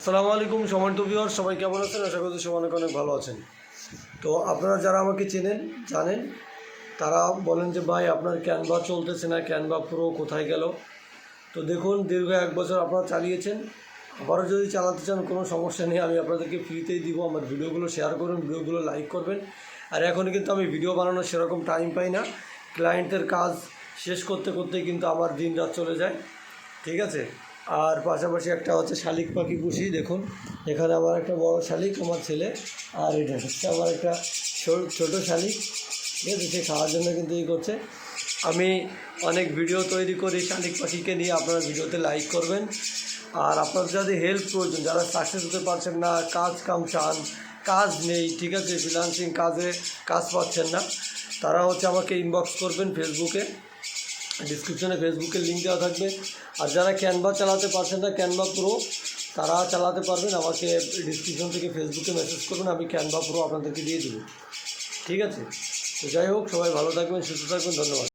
আসসালামু আলাইকুম সম্মানিত ভিউয়ার সবাই কেমন আছেন? আশা করছি সবাই অনেক অনেক ভালো আছেন। তো আপনারা যারা আমাকে চেনেন, জানেন, তারা বলেন যে, ভাই, আপনার ক্যানভা চলতেছে না, ক্যানভা পুরো কোথায় গেল? তো দেখুন, দীর্ঘ এক বছর আপনারা চালিয়েছেন। আবারও যদি চালাতে চান, কোনো সমস্যা নেই, আমি আপনাদেরকে ফ্রিতেই দিব। আমার ভিডিওগুলো শেয়ার করুন, ভিডিওগুলো লাইক করবেন। আর এখন কিন্তু আমি ভিডিও বানানোর সেরকম টাইম পাই না। ক্লায়েন্টের কাজ শেষ করতে করতেই কিন্তু আমার দিন রাত চলে যায়। ঠিক আছে? আর পাশাপাশি একটা হচ্ছে শালিক পাখি পুষি, দেখুন। এখানে আমার একটা বড় শালিক, আমার ছেলে। আর এটা হচ্ছে আমার একটা ছোট শালিক। ঠিক আছে, সে খাওয়ার জন্য কিন্তু এই করছে। আমি অনেক ভিডিও তৈরি করি শালিক পাখিকে নিয়ে, আপনারা ভিডিওতে লাইক করবেন। আর আপনার যাদের হেল্প প্রয়োজন, যারা সাকসেস হতে পারছেন না, কাজ কাম চান, কাজ নেই, ঠিক আছে ফ্রিলান্সিং কাজে কাজ পাচ্ছেন না, তারা হচ্ছে আমাকে ইনবক্স করবেন ফেসবুকে ডিসক্রিপশনে ফেসবুকের লিঙ্ক দেওয়া থাকবে। আর যারা ক্যানভা চালাতে পারছেন না ক্যানভা প্রো তারা চালাতে পারবেন। আমাকে ডিসক্রিপশন থেকে ফেসবুকে মেসেজ করবেন, আমি ক্যানভা প্রো আপনাদেরকে দিয়ে দেবো। ঠিক আছে? তো যাই হোক, সবাই ভালো থাকবেন, সুস্থ থাকবেন, ধন্যবাদ।